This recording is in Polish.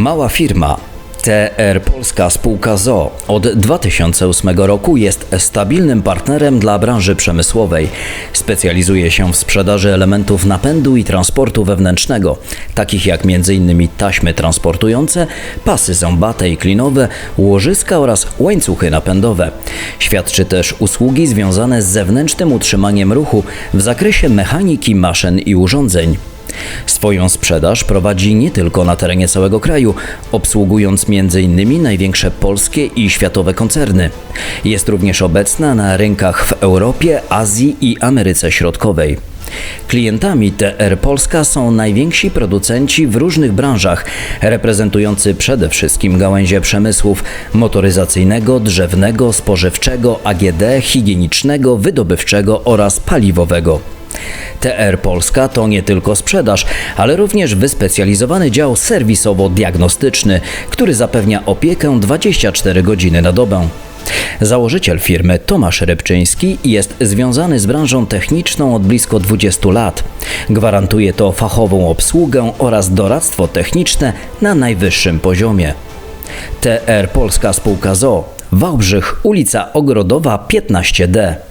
Mała firma TR Polska Spółka ZO od 2008 roku jest stabilnym partnerem dla branży przemysłowej. Specjalizuje się w sprzedaży elementów napędu i transportu wewnętrznego, takich jak m.in. taśmy transportujące, pasy zębate i klinowe, łożyska oraz łańcuchy napędowe. Świadczy też usługi związane z zewnętrznym utrzymaniem ruchu w zakresie mechaniki maszyn i urządzeń. Swoją sprzedaż prowadzi nie tylko na terenie całego kraju, obsługując m.in. największe polskie i światowe koncerny. Jest również obecna na rynkach w Europie, Azji i Ameryce Środkowej. Klientami TR Polska są najwięksi producenci w różnych branżach, reprezentujący przede wszystkim gałęzie przemysłów motoryzacyjnego, drzewnego, spożywczego, AGD, higienicznego, wydobywczego oraz paliwowego. TR Polska to nie tylko sprzedaż, ale również wyspecjalizowany dział serwisowo-diagnostyczny, który zapewnia opiekę 24 godziny na dobę. Założyciel firmy Tomasz Rybczyński jest związany z branżą techniczną od blisko 20 lat. Gwarantuje to fachową obsługę oraz doradztwo techniczne na najwyższym poziomie. TR Polska Spółka ZO Wałbrzych, ulica Ogrodowa 15D.